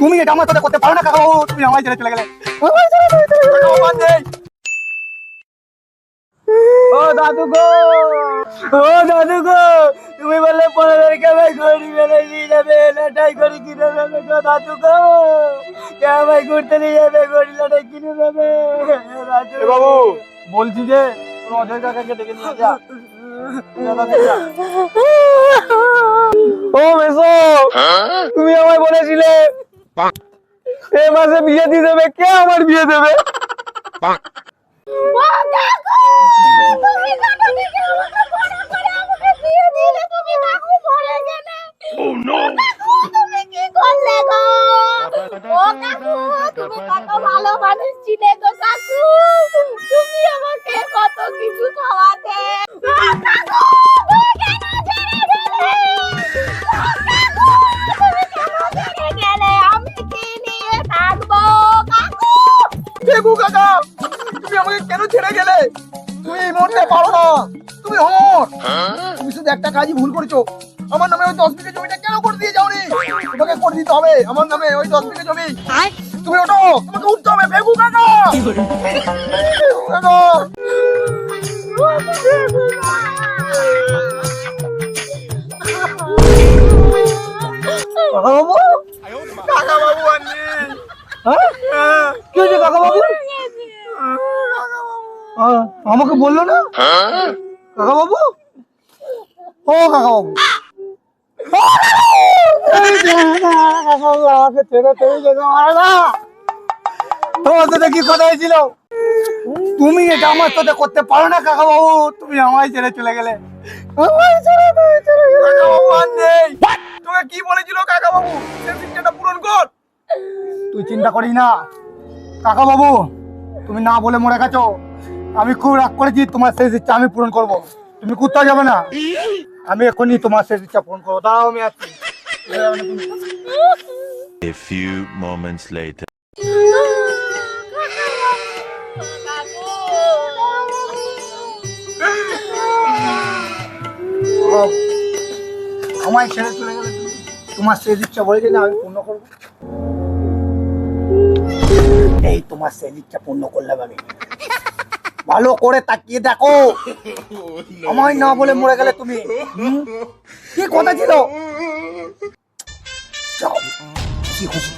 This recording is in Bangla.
তুমি এটা আমার সাথে করতে পারো না কাকা বাবু। তুমি আমায় ছেড়ে চলে গেলে। ও দাদু গো। ও দাদু গো। তুমি বললে পনেরো তারিখে ভাই ঘড়ি বেড়ে নিয়ে যাবে লাটাই ঘড়ি কিনে দেবে গো দাদু গো। কে ভাই ঘুরতে নিয়ে যাবে ঘড়ি লাটাই কিনে দেবে দাদু বাবু বলছি যে তোর অজয় কাকাকে ডেকে নিয়ে যা। ও মেসো। তুমি আমায় বলেছিলে এ মাসে বিয়ে দিয়ে দেবে কে আমার বিয়ে দেবে? তুমি থেকে আমাকে বড় দেখু কাকা তুমি আমাকে কেন ছেড়ে গেলে? তুমি এই মুহূর্তে পারো না। তুমি হর তুমি শুধু একটা কাজই ভুল করেছ। আমার নামে ওই দশ বিঘে জমিটা কেন করে দিয়ে যাওনি? তোমাকে করে দিতে হবে। আমার নামে ওই দশ বিঘে জমি। তুমি ওঠো। তোমাকে উঠতে হবে। বেগু কাকা। বেগু কাকা কাকা। আমাকে বলল না? কাকা বাবু ও কাকা বাবু আমাকে ছেড়ে ছেড়ে যেতে পারে না। তোমার সাথে কি কথা হয়েছিল? তুমি এটা আমার সাথে করতে পারো না কাকা বাবু তুমি আমায় ছেড়ে চলে গেলে। আমায় ছেড়ে তুমি চলে গেলে কাকা নেই। তোকে কি বলেছিল কাকা বাবু শিক্ষাটা পূরণ কর। তুই চিন্তা করিস না। কাকা বাবু তুমি না বলে মরে গেছো। আমি খুব রাগ করেছি তোমার শেষ ইচ্ছা আমি পূরণ করব। তুমি কোথাও যাবে না। আমি এখনই তোমার শেষ ইচ্ছা পূরণ করব। দাঁড়াও আমি আসছি A few moments later. আমায় ছেড়ে চলে গেলে তুমি। তোমার শেষ ইচ্ছা বলে দিলে আমি পূর্ণ করব। এই তোমার শেষ ইচ্ছা পূর্ণ করলাম আমি। ভালো করে তাকিয়ে দেখো। আমায় না বলে মরে গেলে তুমি কি কথা ছিল? যাও। কি খুশি